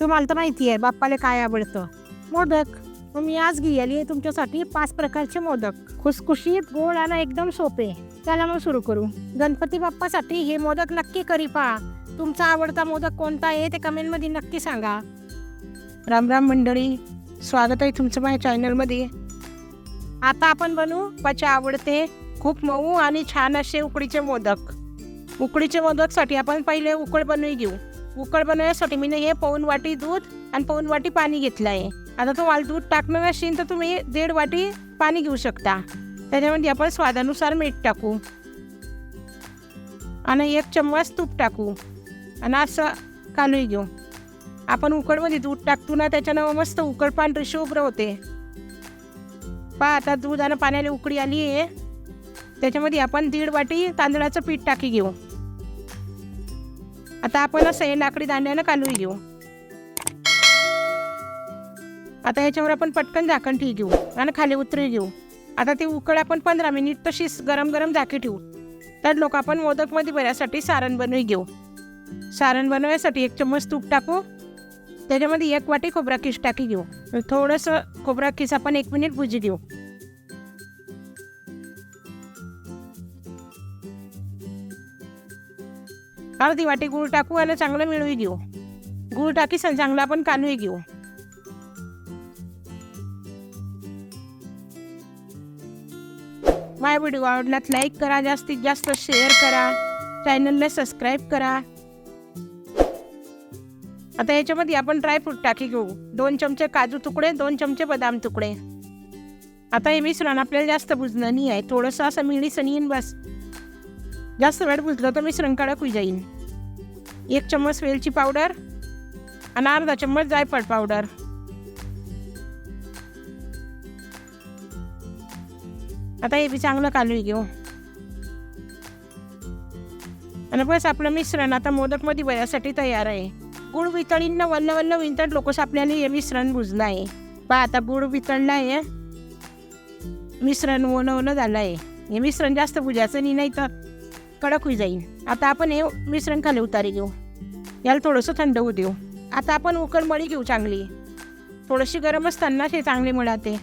तुम्हाला तर माहिती आहे बाप्पाला काय आवडतं. मोदक. मग मी आज घेतली तुमच्यासाठी पाच प्रकारचे मोदक. खुसखुशीत गोड आणि एकदम सोपे. चला मग सुरू करू. गणपती बाप्पासाठी हे मोदक नक्की करी पहा. तुमचा आवडता मोदक कोणता आहे ते कमेंटमध्ये नक्की सांगा. राम राम मंडळी. स्वागत आहे तुमचं माझ्या चॅनलमध्ये. आता आपण बनवू पाचे आवडते खूप मऊ आणि छान असे उकडीचे मोदक. उकडीचे मोदकसाठी आपण पहिले उकड बनवून घेऊ. उकळ बनवण्यासाठी मी हे पाऊन वाटी दूध आणि पाऊन वाटी पाणी घेतलं आहे. आता तुम्हाला दूध टाकणार असेल तर तुम्ही दीड वाटी पाणी घेऊ शकता. त्याच्यामध्ये आपण स्वादानुसार मीठ टाकू. आणि एक चम्मच तूप टाकू. आणि असं कालू घेऊ. आपण उकडमध्ये दूध टाकतो ना त्याच्यानं मस्त उकड पांढरी शुभ्र होते. पहा आता दूध आणि पाण्याला उकडी आली आहे. त्याच्यामध्ये आपण दीड वाटी तांदळाचं पीठ टाकी घेऊ. आता आपण असं हे लाकडी दांड्यानं कालू घेऊ. आता ह्याच्यावर आपण पटकन झाकण ठेवी घेऊ आणि खाली उतरी घेऊ. आता ती उकळ आपण पंधरा मिनिट तशीच गरम गरम झाकी ठेवू. तर लोक आपण मोदकमध्ये भरायसाठी सारण बनवून घेऊ. सारण बनवण्यासाठी एक चम्मच तूप टाकू. त्याच्यामध्ये एक वाटी खोबरा किस टाकी घेऊ. थोडंसं खोबरा किस आपण एक मिनिट भुजी घेऊ. अर्धी वाटी गूळ टाकू आणि चांगलं मिळवी घेऊ. गूळ टाकी सण चांगलं आपण कानवी घेऊ. माय व्हिडिओ आवडल्यात लाईक करा जास्तीत जास्त शेअर करा. चॅनलला सबस्क्राईब करा. आता याच्यामध्ये आपण ड्रायफ्रूट टाकी घेऊ. दोन चमचे काजू तुकडे दोन चमचे बदाम तुकडे. आता हे मिश्रण आपल्याला जास्त बुजणं नाही आहे. थोडंसं असं मिळीसं येईन बस. जास्त वेळ भुजलं तर मिश्रण कडक होई जाईल एक चम्मच वेलची पावडर आणि अर्धा चम्मच जायफळ पावडर. आता हे बी चांगलं कालवी घेऊ. आणि बस आपलं मिश्रण आता मोदकमध्ये वयासाठी तयार आहे. गुळ वितळींना वल्ल वल्ल विंतळ लोकस आपल्याला हे मिश्रण भुजलं आहे पहा आता गुळ वितळलं आहे मिश्रण ओनवणं झालं आहे हे मिश्रण जास्त भुजायचं नाही नाही तर कडक होई जाईल आता आपण हे मिश्रण खाली उतारी घेऊ. याला थोडंसं थंड होऊ देऊ. आता आपण उकड मळी घेऊ चांगली. थोडीशी गरम असताना हे चांगली मिळाते.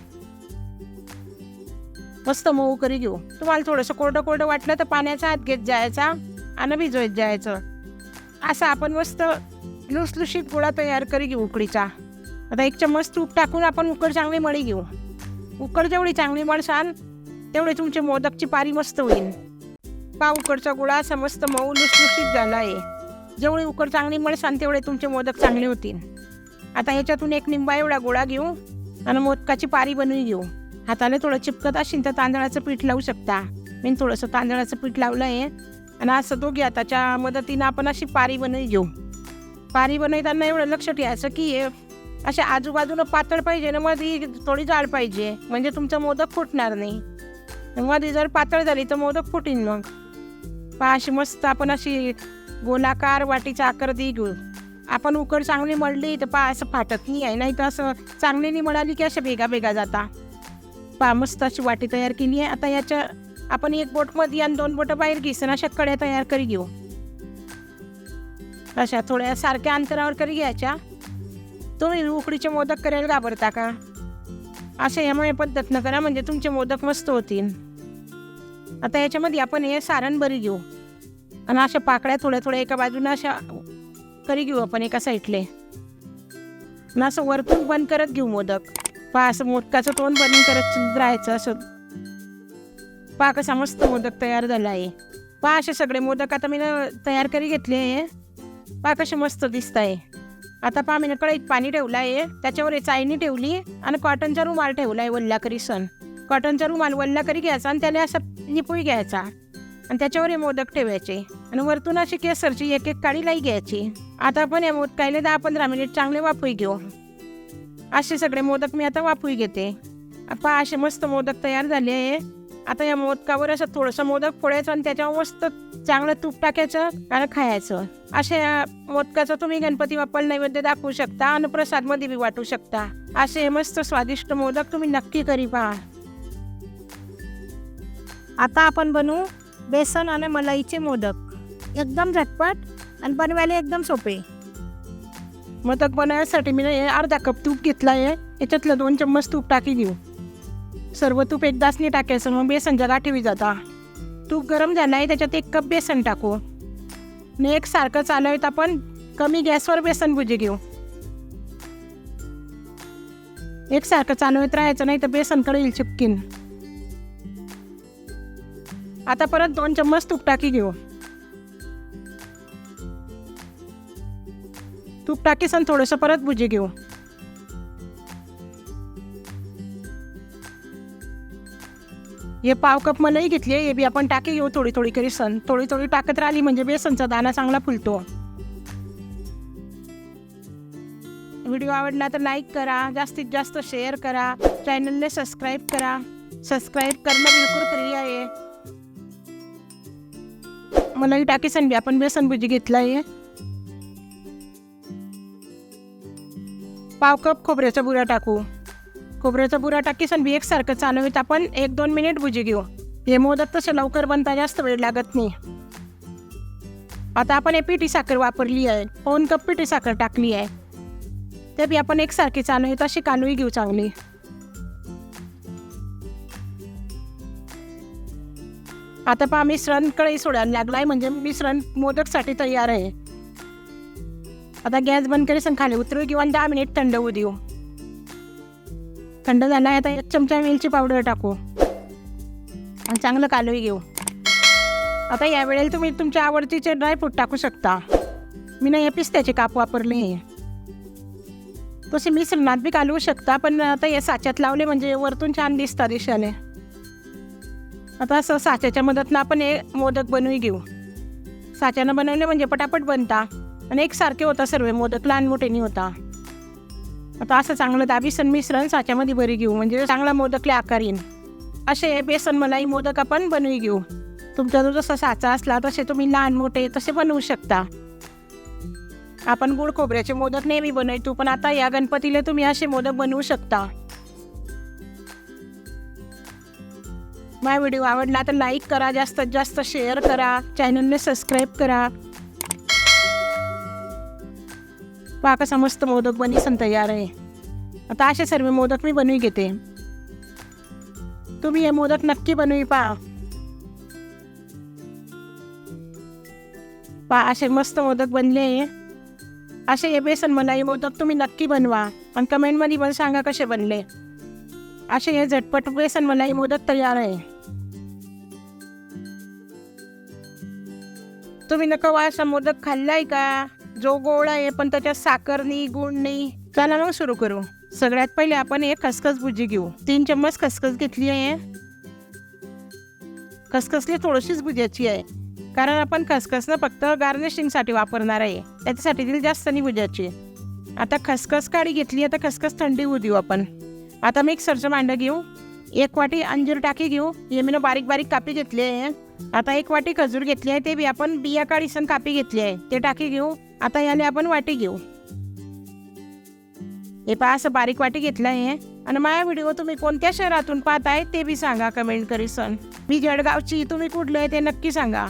मस्त मऊ करी घेऊ. तुम्हाला थोडंसं कोरडं कोरडं वाटलं तर पाण्याचा हात घेत जायचा आणि भिजवत जायचं. असं आपण मस्त लुसलुशीत गोळा तयार करी घेऊ उकडीचा. आता एक चम्मच तूप टाकून आपण उकड चांगली मळी घेऊ. उकड जेवढी चांगली मळसाल तेवढे तुमचे मोदकची पारी मस्त होईल पा उकडचा गोळा असा मस्त मऊ लुसलुशीत झाला आहे. जेवढी उकड चांगली मळसान तेवढे तुमचे मोदक चांगले होतील. आता ह्याच्यातून एक निंबा एवढा गोळा घेऊ आणि मोदकाची पारी बनवून घेऊ. हाताने थोडं चिपकत असेल तर तांदळाचं पीठ लावू शकता. मी थोडंसं तांदळाचं पीठ लावलं आहे आणि असं दोघी हाताच्या मदतीनं आपण अशी पारी बनवून घेऊ. पारी बनवताना एवढं लक्ष ठेवायचं की हे अशा आजूबाजूनं पातळ पाहिजे ना मध्ये थोडी जाड पाहिजे. म्हणजे तुमचं मोदक फुटणार नाही. मध्ये जर पातळ झाली तर मोदक फुटीन मग. पहा अशी मस्त आपण अशी गोलाकार वाटीचा आकार दे घेऊ. आपण उकड चांगली मळली तर पहा असं फाटत नाही आहे. नाही तर असं चांगली नाही मळाली की अशा बेगा बेगा जाता. पहा मस्त अशी वाटी तयार केली आहे. आता याच्या आपण एक बोटमध्ये आणि दोन बोटं बाहेर घेसन अशा कड्या तयार करी घेऊ. अशा थोड्या सारख्या अंतरावर करी घ्यायच्या. तुम्ही उकडीचे मोदक करायला घाबरता का? अशा यामुळे पद्धतनं करा म्हणजे तुमचे मोदक मस्त होतील. आता याच्यामध्ये आपण हे सारण बरी घेऊ. आणि अशा पाकळ्या थोड्या थोड्या एका बाजूनं अशा करी घेऊ आपण एका साईडले. आणि असं वरतून बंद करत घेऊ मोदक. पा असं मोदकाचं तोंड बंद करत राहायचं असं. पा कसा मस्त मोदक तयार झाला आहे. पा असे सगळे मोदक आता मी तयार करी घेतले आहे. पा कसे मस्त दिसत आहे. आता पहा मी कढईत पाणी ठेवलं आहे. त्याच्यावर हे चायनी ठेवली आणि कॉटनचा रुमाल ठेवला आहे वल्ला करी सण कॉटनचा रुमाल वल्ला करी घ्यायचा आणि त्याला असं निपोळी घ्यायचा. आणि त्याच्यावर हे मोदक ठेवायचे. आणि वरतून अशी केसरची एक एक काळीलाही लाई घ्यायची. आता आपण हे मोदकायले दहा पंधरा मिनिट चांगले वाफवी घेऊ. असे सगळे मोदक मी आता वाफवी घेते. पहा असे मस्त मोदक तयार झाले आहे. आता या मोदकावर असं थोडंसं मोदक फोडायचं आणि त्याच्यावर मस्त चांगलं तूप टाकायचं आणि खायचं. असे या मोदकाचं तुम्ही गणपती बाप्पाला नैवेद्य दाखवू शकता. आणि प्रसादमध्ये बी वाटू शकता. असे मस्त स्वादिष्ट मोदक तुम्ही नक्की करी पहा. आता आपण बनवू बेसन आणि मलाईचे मोदक. एकदम झटपट आणि बनवायला एकदम सोपे. मोदक बनवण्यासाठी मी हे अर्धा कप तूप घेतला आहे. याच्यातलं दोन चम्मच तूप टाकी घेऊ. सर्व तूप एकदाच नाही टाकायचं मग जगा ठेवी जाता. तूप गरम झालं आहे त्याच्यात एक कप बेसन टाकू. आणि एक सारखं चालवत आपण कमी गॅसवर बेसन भुजी घेऊ. एकसारखं चालवत राहायचं नाही तर बेसन येईल चिपकीन. आता परत दोन चम्मच तूप टाकी घेऊ. तूप टाकीस आणि थोडंसं परत भुजी घेऊ. हे पाव कप मलाही घेतली हे बी आपण टाकी घेऊ थोडी थोडी करी सण. थोडी थोडी टाकत राहिली म्हणजे बेसनचा दाना चांगला फुलतो. व्हिडिओ आवडला तर लाईक करा जास्तीत जास्त शेअर करा चॅनलने सबस्क्राईब करा. सबस्क्राईब करणं बिलकुल फ्री आहे. मलाई टाकी बी आपण बेसन भुजी घेतला आहे. पाव कप खोबऱ्याचा बुरा टाकू. खोबऱ्याचा बुरा टाकी बी एकसारखं चालवीत आपण एक दोन मिनिट भुजी घेऊ. हे मोदक तसे लवकर बनता जास्त वेळ लागत नाही. आता आपण हे पिठी साखर वापरली आहे पाऊन कप पिठी साखर टाकली आहे. ते बी आपण एकसारखी चालू तशी कानवी घेऊ चांगली. आता पहा मिश्रण कढई सोडायला लागलाय म्हणजे मिश्रण मोदकसाठी तयार आहे. आता गॅस बंद करीसन खाली उतरू किंवा दहा मिनिट थंड होऊ देऊ. थंड झाला आता एक चमचा वेलची पावडर टाकू. आणि चांगलं कालवी घेऊ. आता यावेळेला तुम्ही तुमच्या आवडतीचे ड्रायफ्रूट टाकू शकता. मी नाही हे पिस्त्याचे काप वापरले. तसे मिश्रणात बी कालवू शकता पण आता हे साच्यात लावले म्हणजे वरतून छान दिसतात दिशाने आता असं साच्याच्या मदतनं आपण हे मोदक बनवून घेऊ. साच्यानं बनवले म्हणजे पटापट बनता. आणि एकसारखे होता सर्व मोदक लहान मोठेनी होता. आता असं चांगलं दाबीसन मिश्रण साच्यामध्ये बरी घेऊ. म्हणजे चांगला मोदकले आकार येईन. असे बेसन मलाई मोदक आपण बनवू घेऊ. तुमचा जो जसा साचा असला तसे तुम्ही लहान मोठे तसे बनवू शकता. आपण गुळ खोबऱ्याचे मोदक नेहमी बनवतो पण आता या गणपतीला तुम्ही असे मोदक बनवू शकता. माझा व्हिडिओ आवडला तर लाईक करा जास्तीत जास्त शेअर करा चॅनलने सबस्क्राईब करा. पहा कसा मस्त मोदक बनीसन तयार आहे. आता असे सर्व मोदक मी बनवी घेते. तुम्ही हे मोदक नक्की बनवी पहा. पहा असे मस्त मोदक बनले असे हे बेसन मलाई मोदक तुम्ही नक्की बनवा आणि कमेंटमध्ये पण सांगा कसे बनले. असे हे झटपट बेसन मलाई मोदक तयार आहे. तुम्ही नका असा मोदक खाल्लाय का? जो गोड आहे पण त्याच्यात साखर नाही गुळ नाही. चला मग सुरू करू. सगळ्यात पहिले आपण एक खसखस भुजी घेऊ. तीन चम्मच खसखस घेतली आहे. खसखसली थोडीशीच भुज्याची आहे. कारण आपण खसखसनं फक्त गार्निशिंगसाठी वापरणार आहे. त्याच्यासाठी दिली जास्त नाही भुजाची आता खसखस काळी घेतली आता खसखस थंडी होऊ देऊ आपण. आता मिक्सरचं भांडं घेऊ. एक वाटी अंजीर टाकी घेऊ. हे मी बारीक बारीक कापी घेतली आहे. आता एक वाटी खजूर घेतली आहे ते बी आपण बिया काढीसन कापी घेतली आहे. ते टाकी घेऊ. आता याने आपण वाटी घेऊ. हे पहा असं बारीक वाटी घेतलं आहे. आणि माझा व्हिडिओ तुम्ही कोणत्या शहरातून पाहताय ते बी सांगा कमेंट करीसन मी जळगावची तुम्ही कुठलं आहे ते नक्की सांगा.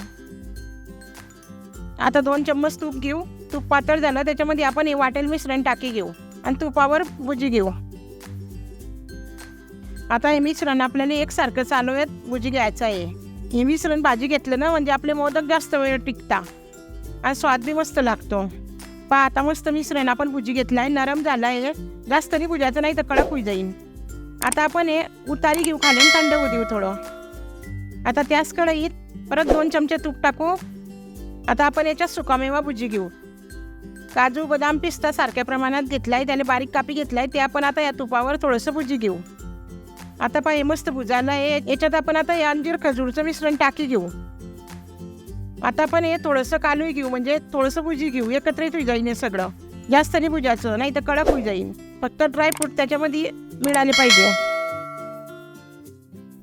आता दोन चम्मच तूप घेऊ. तूप पातळ झालं त्याच्यामध्ये आपण हे वाटेल मिश्रण टाकी घेऊ. आणि तुपावर भुजी घेऊ. आता हे मिश्रण आपल्याला एकसारखं चालू आहेत भुजी घ्यायचं आहे. हे मिश्रण भाजी घेतलं ना म्हणजे आपले मोदक जास्त वेळ टिकता. आणि स्वाद बी मस्त लागतो. पहा आता मस्त मिश्रण आपण भुजी घेतला आहे नरम झाला आहे. जास्त नाही भुजायचं नाही तर कडक होई जाईल आता आपण हे उतारी घेऊ खाली थंड होऊ देऊ थोडं. आता त्याच कढईत परत दोन चमचे तूप टाकू. आता आपण याच्यात सुकामेवा भुजी घेऊ. काजू बदाम पिस्ता सारख्या प्रमाणात घेतला आहे त्याने बारीक कापी घेतला आहे ते आपण आता या तुपावर थोडंसं भुजी घेऊ. आता पहा हे मस्त भुजायला आहे. याच्यात आपण आता या अंजीर खजूरचं मिश्रण टाकी घेऊ. आता आपण हे थोडंसं कालवी घेऊ म्हणजे थोडंसं भुजी घेऊ एकत्रित होई जाईन हे सगळं. जास्त नाही भुजायचं नाही तर कडक होई जाईल फक्त ड्रायफ्रूट त्याच्यामध्ये मिळाले पाहिजे.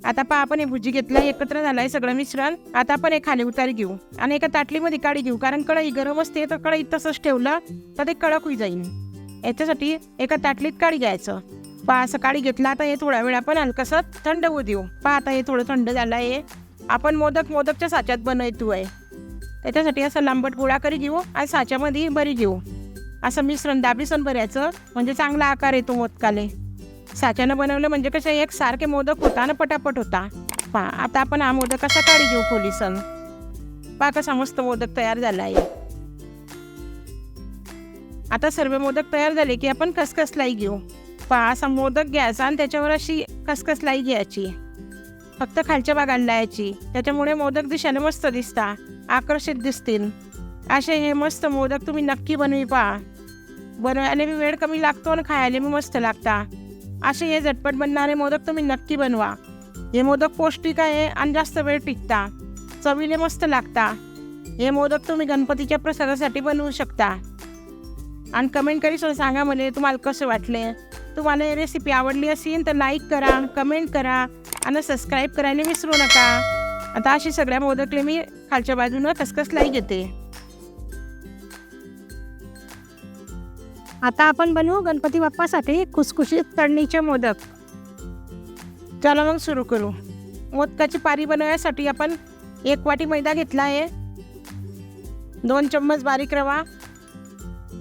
आता पहा आपण हे भुजी घेतलं एकत्र झालाय सगळं मिश्रण. आता आपण हे खाली उतारी घेऊ. आणि एका ताटलीमध्ये काढी घेऊ कारण कढई गरम असते तर कढईत तसंच ठेवलं तर ते कडक होई जाईल याच्यासाठी एका ताटलीत काढी घ्यायचं. पहा सकाळी घेतला घेतलं आता हे थोडा वेळ आपण हलकसं थंड होऊ देऊ. पहा आता हे थोडं थंड झालं आहे. आपण मोदक मोदकच्या साच्यात बनवतो आहे त्याच्यासाठी असं लांबट गोळा करी घेऊ आणि साच्यामध्ये बरी घेऊ. असं मिश्रण दाबीसन भरायचं. म्हणजे चांगला आकार येतो मोदकाले. साच्यानं बनवलं म्हणजे कसं एक सारखे मोदक होता ना पटापट होता. पा आता आपण हा मोदक कसा काढी घेऊ खोलीसन पा कसा मस्त मोदक तयार झाला आहे. आता सर्व मोदक तयार झाले की आपण कसकसलाही घेऊ. पा असा मोदक घ्यायचा आणि त्याच्यावर अशी खसखसलाई घ्यायची. फक्त खालच्या भागाला लावायची त्याच्यामुळे मोदक दिशेने मस्त दिसता. आकर्षित दिसतील. असे हे मस्त मोदक तुम्ही नक्की बनवी पहा बनवायला बी वेळ कमी लागतो आणि खायला बी मस्त लागता. असे हे झटपट बनणारे मोदक तुम्ही नक्की बनवा. हे मोदक पौष्टिक आहे आणि जास्त वेळ टिकता. चवीले मस्त लागता. हे मोदक तुम्ही गणपतीच्या प्रसादासाठी बनवू शकता. आणि कमेंट करी सुद्धा सांगा मला तुम्हाला कसं वाटले? तुम्हाला ही रेसिपी आवडली असेल तर लाईक करा कमेंट करा आणि सबस्क्राईब करायला विसरू नका. आता अशी सगळ्या मोदकले मी खालच्या बाजूनं खसखसलाई घेते. आता आपण बनवू गणपती बाप्पासाठी खुसखुशीत तळणीचे मोदक. चला मग सुरू करू. मोदकाची पारी बनवण्यासाठी आपण एक वाटी मैदा घेतला आहे. दोन चम्मच बारीक रवा.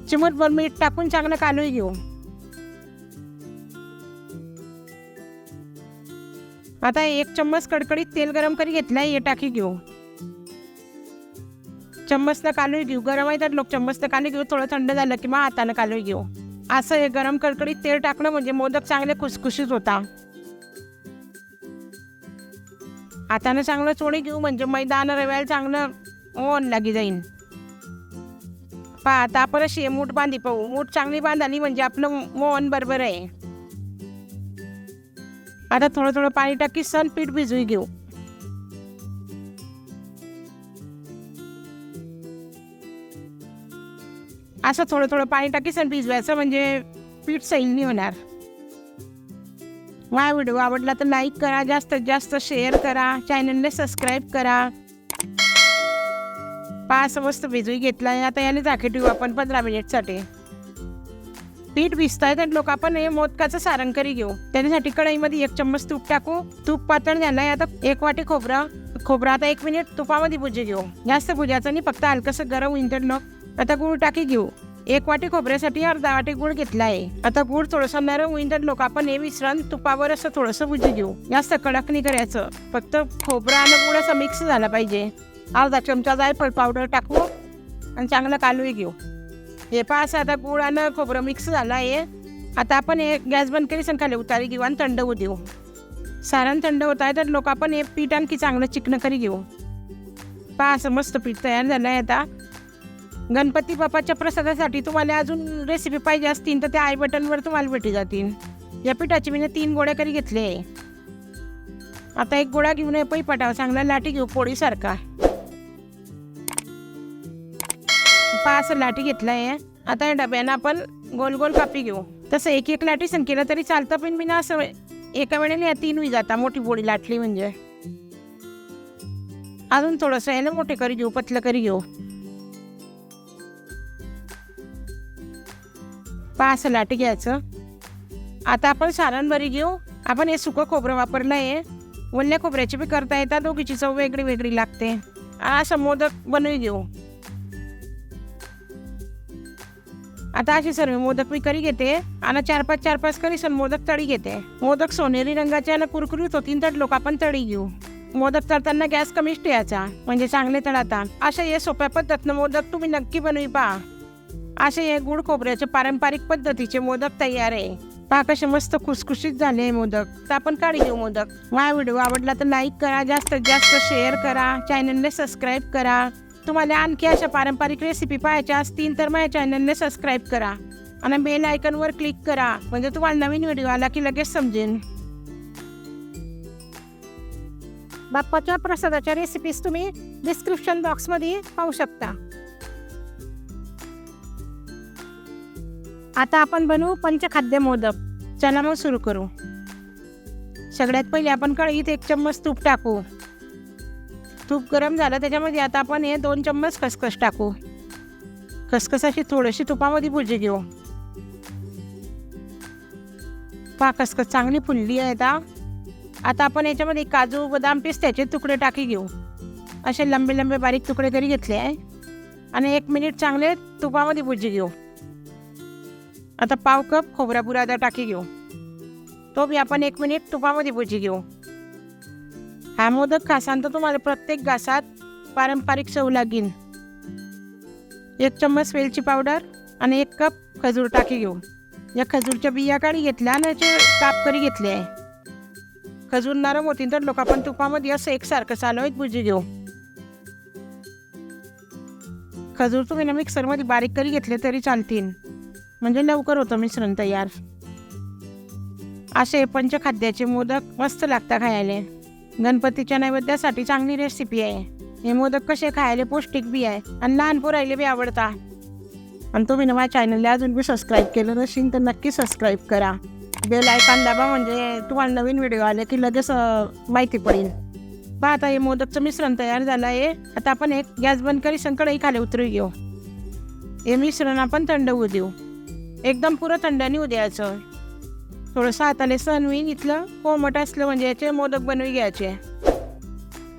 चिमूटभर मीठ टाकून चांगलं कालून घेऊ. आता एक चम्मच कडकडीत तेल गरम करी घेतलाय हे टाकी घेऊ. चम्मचनं कालू घेऊ. गरम आहे तर लोक चम्मचनं कालू घेऊ. थोडं थंड झालं की मग हातानं कालू घेऊ. असं हे गरम कडकडीत तेल टाकणं म्हणजे मोदक चांगले खुसखुशीत होता. हातानं चांगलं चोळी घेऊ म्हणजे मैदान रव्याला चांगलं ओन लागी जाईन. पहा आता आपण अशी मूठ बांधी पाहू. मूठ चांगली बांधाली म्हणजे आपलं मोहन बरोबर आहे. आता थोडं थोडं पाणी टाकी सण पीठ भिजवी घेऊ. असं थोडं थोडं पाणी टाकी सण भिजवायचं म्हणजे पीठ सैल नाही होणार. माझा व्हिडिओ आवडला तर लाईक करा जास्तीत जास्त शेअर करा चॅनलने सबस्क्राईब करा. पाच मस्त भिजवी आहे आता याने झाके ठेवू आपण पंधरा मिनिटसाठी पीठ भिजताय तर लोक आपण हे मोदकाचं सारण करी घेऊ. त्याच्यासाठी कढईमध्ये एक चम्मच तूप टाकू. तूप पातळ झालंय आता एक वाटी खोबरं. खोबरं आता एक मिनिट तुपामध्ये भुजे घेऊ. जास्त भुजायचं नाही. फक्त हलकंसं गरम होईन तर लोक आता गुळ टाकी घेऊ. एक वाटी खोबऱ्यासाठी अर्धा वाटी गुळ घेतला आहे. आता गुळ थोडंसं नरम होईन तर लोक आपण हे मिश्रण तुपावर असं थोडंसं भुजे घेऊ. जास्त कडक नाही करायचं. फक्त खोबरं आणि गुळ असं मिक्स झाला पाहिजे. अर्धा चमचा जायफळ पावडर टाकू. आणि चांगलं कालूही घेऊ. हे पास आता गुळ आणि खोबरं मिक्स झालं आहे. आता आपण हे गॅस बंद करी सण खाली उतारी घेऊ आणि थंड होऊ देऊ. सारण थंड होत आहे तर लोक आपण हे पीठ आणखी चांगलं चिकनं करी घेऊ. पहा असं मस्त पीठ तयार झालं आहे आता. गणपती बाप्पाच्या प्रसादासाठी तुम्हाला अजून रेसिपी पाहिजे असतील तर त्या आय बटनवर तुम्हाला भेटी जातील. या पिठाची मी तीन गोळ्या करी घेतले. आहे आता एक गोळा घेऊन ये पैपाटावर चांगला लाटी घेऊ पोळीसारखा. पाच असं लाटी आहे आता या डब्यानं आपण गोल गोल कापी घेऊ. तसं एक एक लाटी सण केलं तरी चालतं पण मी ना असं एका वेळेला या तीन जाता मोठी पोळी लाटली म्हणजे. अजून थोडंसं आहे ना मोठे करी घेऊ पतलं करी घेऊ. पहा असं लाटी घ्यायचं. आता आपण सारण घेऊ. आपण हे सुकं खोबरं वापरलं आहे वल्ल्या खोबऱ्याची बी करता येतात दोघीची चव वेगळी वेगळी लागते. असं मोदक बनवून घेऊ. आता अशी सर्व मोदक मी करी घेते आणि चार पाच चार पाच करी सर मोदक तळी घेते. मोदक सोनेरी रंगाचे आणि कुरकुरीत होतील तर लोक आपण तळी घेऊ. मोदक तळताना गॅस कमीच ठेवायचा म्हणजे चांगले तळाता. अशा हे सोप्या पद्धतीनं मोदक तुम्ही नक्की बनवी पहा. असे हे गुड खोबऱ्याचे पारंपरिक पद्धतीचे मोदक तयार आहे. पहा कसे मस्त खुसखुशीत झाले मोदक. तर आपण काढी घेऊ मोदक. माझा व्हिडिओ आवडला तर लाईक करा जास्तीत जास्त शेअर करा चॅनलने सबस्क्राईब करा. तुम्हाला आणखी अशा पारंपरिक रेसिपी पाहायच्या असतील तर माझ्या चॅनलने सबस्क्राईब करा. आणि बेल आयकनवर क्लिक करा म्हणजे तुम्हाला नवीन व्हिडिओ आला की लगेच समजेल बाप्पाच्या प्रसादाच्या रेसिपीज तुम्ही डिस्क्रिप्शन बॉक्समध्ये पाहू शकता. आता आपण बनवू पंचखाद्य मोदक. चला मग सुरू करू. सगळ्यात पहिले आपण कढईत एक चम्मच तूप टाकू. तूप गरम झालं त्याच्यामध्ये आता आपण हे दोन चम्मच खसखस टाकू. खसखसाची थोडीशी तुपामध्ये भुजी घेऊ. पा खसखस चांगली फुलली आहे आता. आता आपण याच्यामध्ये काजू बदाम पिस्त्याचे तुकडे टाकी घेऊ. असे लंबे लंबे बारीक तुकडे तरी घेतले आहे. आणि एक मिनिट चांगले तुपामध्ये भुजी घेऊ. आता पाव कप खोबरा बुरादा टाकी घेऊ. तो बी आपण एक मिनिट तुपामध्ये भुजी घेऊ. हा मोदक खासान तर तुम्हाला प्रत्येक घासात पारंपरिक चव लागीन. एक चम्मच वेलची पावडर आणि एक कप खजूर टाकी घेऊ या खजूरच्या बिया काढी घेतल्या आणि याचे काप करी घेतले. आहे खजूर नरम होती तर लोक आपण तुपामध्ये असं एकसारखं चालवत भुजी घेऊ. खजूर तुम्ही ना मिक्सरमध्ये बारीक करी घेतले तरी चालतील. म्हणजे लवकर होतं मिश्रण तयार. असे पंचखाद्याचे मोदक मस्त लागतात खायला. गणपतीच्या नैवेद्यासाठी चांगली रेसिपी आहे. हे मोदक कसे खायला पौष्टिक बी आहे आणि लहान पोरायला बी आवडता. आणि तुम्ही ना माझ्या चॅनलला अजून बी सबस्क्राईब केलं नसेल तर नक्की सबस्क्राईब करा. बेल आयकॉन दाबा म्हणजे तुम्हाला नवीन व्हिडिओ आले की लगेच माहिती पडेल. पहा आता हे मोदकचं मिश्रण तयार झालं आहे. आता आपण एक गॅस बंद करी संकटही खाली उतरू घेऊ. हे मिश्रण आपण थंड होऊ देऊ. एकदम पुरं थंडाने होऊ द्यायचं. थोडंसं हाताने सण इथलं कोमट असलं म्हणजे याचे मोदक बनवी घ्यायचे.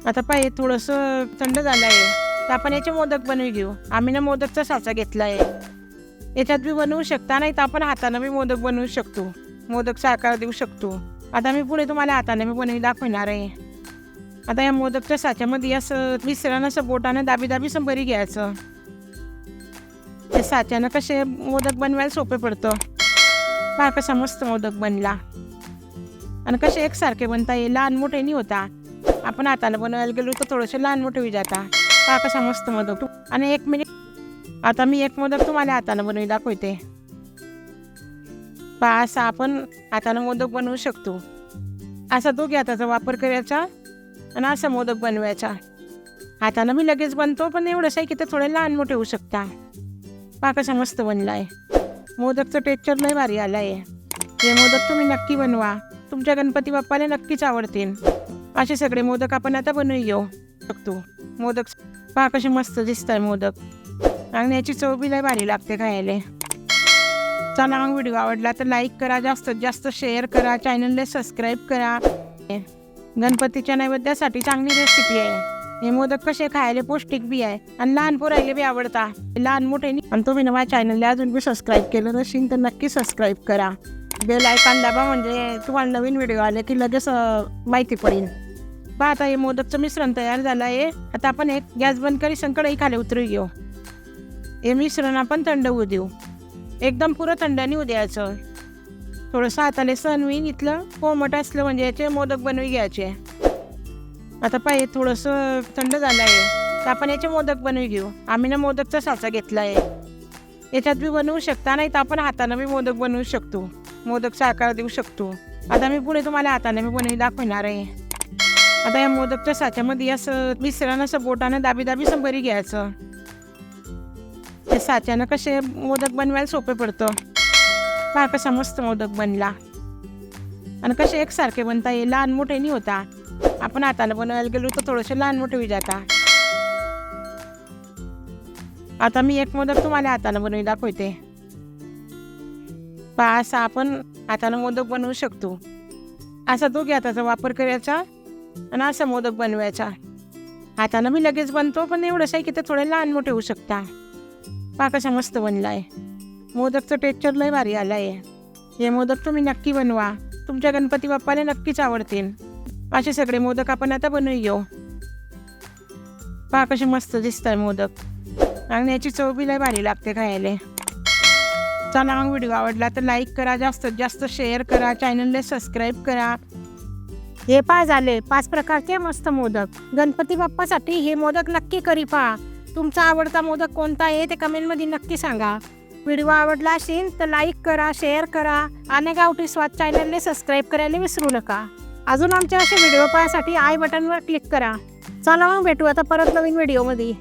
आता पाहिजे थोडंसं थंड झालं आहे. तर आपण याचे मोदक बनवी घेऊ. आम्ही ना मोदकचा साचा घेतला आहे. याच्यात बी बनवू शकता नाही तर आपण हातानं बी मोदक बनवू शकतो. मोदकचा आकार देऊ शकतो. आता मी पुढे तुम्हाला हाताने बी बनवी दाखवणार आहे. आता या मोदकच्या साच्यामध्ये असं मिश्रण असं बोटानं दाबी दाबी असं घ्यायचं. त्या साच्यानं कसे मोदक बनवायला सोपे पडतं. पहा कसा मस्त मोदक बनला आणि कसे एकसारखे बनता येईल लहान मोठे नाही होता आपण हाताने बनवायला गेलो तर थोडेसे लहान मोठे होई जाता पहा कसा मस्त मोदक आणि एक मिनिट आता मी एक मोदक तुम्हाला हातानं बनवी दाखवते पहा असा आपण हातानं मोदक बनवू शकतो असा दोघे हाताचा वापर करायचा आणि असा मोदक बनवायचा हातानं मी लगेच बनतो पण एवढंच आहे की ते थोडे लहान मोठे होऊ शकता पहा कसा मस्त बनला आहे मोदकचं टेक्चर लय भारी आलं आहे हे मोदक तुम्ही नक्की बनवा. तुमच्या गणपती बाप्पाला नक्कीच आवडतील. असे सगळे मोदक आपण आता बनवू घेऊ शकतो. मोदक पहा कसे मस्त दिसत आहे मोदक. आणि याची चव बी लय भारी लागते खायला. चला मग व्हिडिओ आवडला तर लाईक करा जास्तीत जास्त शेअर करा चॅनलला सबस्क्राईब करा. गणपतीच्या नैवेद्यासाठी चांगली रेसिपी आहे. हे मोदक कसे खायले पौष्टिक बी आहे. आणि लहान पोरायले बी आवडता. लहान मोठे नाही आणि तुम्ही ना माझ्या चॅनलला अजून बी सबस्क्राईब केलं नसेल तर नक्की सबस्क्राईब करा. बेल आयकॉन दाबा म्हणजे तुम्हाला नवीन व्हिडिओ आले की लगेच माहिती पडेल. पहा आता हे मोदकचं मिश्रण तयार झालं आहे आता आपण एक गॅस बंद करी संकटही खाली उतरू घेऊ. हे मिश्रण आपण थंड होऊ देऊ. एकदम पुरं थंडाने होऊ द्यायचं. थोडंसं हाताले सण होईन इथलं कोमट असलं म्हणजे याचे मोदक बनवी घ्यायचे. आता पाहिजे थोडंसं थंड झालं आहे तर आपण याचे मोदक बनवून घेऊ. आम्ही ना मोदकचा साचा घेतला आहे याच्यात बी बनवू शकता नाही तर आपण हातानं बी मोदक बनवू शकतो. मोदकचा आकार देऊ शकतो. आता मी पुढे तुम्हाला हाताने बी बनवून दाखवणार आहे. आता या मोदकच्या साच्यामध्ये असं मिश्रण असं बोटानं दाबी दाबी असं घ्यायचं. त्या साच्यानं कसे मोदक बनवायला सोपे पडतं. पहा कसा मस्त मोदक बनला. आणि कसे एकसारखे बनता येईल. लहान मोठे नाही होता. आपण हाताने बनवायला गेलो तर थोडंसं लहान मोठे होई जाता आता मी एक मोदक तुम्हाला हाताने बनवून दाखवते. पहा असा आपण हाताने मोदक बनवू शकतो. असा दोघे हाताचा वापर करायचा आणि असा मोदक बनवायचा. हातानं मी लगेच बनतो पण एवढंच आहे की ते थोडे लहान मोठे होऊ शकता. पा कसा मस्त बनला आहे मोदकचं टेक्चर लय भारी आलं आहे हे मोदक तुम्ही नक्की बनवा. तुमच्या गणपती बाप्पाला नक्कीच आवडतील. असे सगळे मोदक आपण आता बनवून घेऊ पहा कसे मस्त दिसत आहे मोदक. आणि याची चव बी लय भारी लागते खायला. चला मग व्हिडिओ आवडला तर लाईक करा जास्तीत जास्त शेअर करा चॅनलला सबस्क्राईब करा. हे पहा झाले पाच प्रकारचे मस्त मोदक. गणपती बाप्पासाठी हे मोदक नक्की करी पहा. तुमचा आवडता मोदक कोणता आहे ते कमेंटमध्ये नक्की सांगा. व्हिडिओ आवडला असेल तर लाईक करा शेअर करा. आणि गावठी स्वाद चॅनलने सबस्क्राईब करायला विसरू नका. अजून आमचे असे व्हिडिओ पाहण्यासाठी आय बटनवर क्लिक करा. चला मग भेटू आता परत नवीन व्हिडिओमध्ये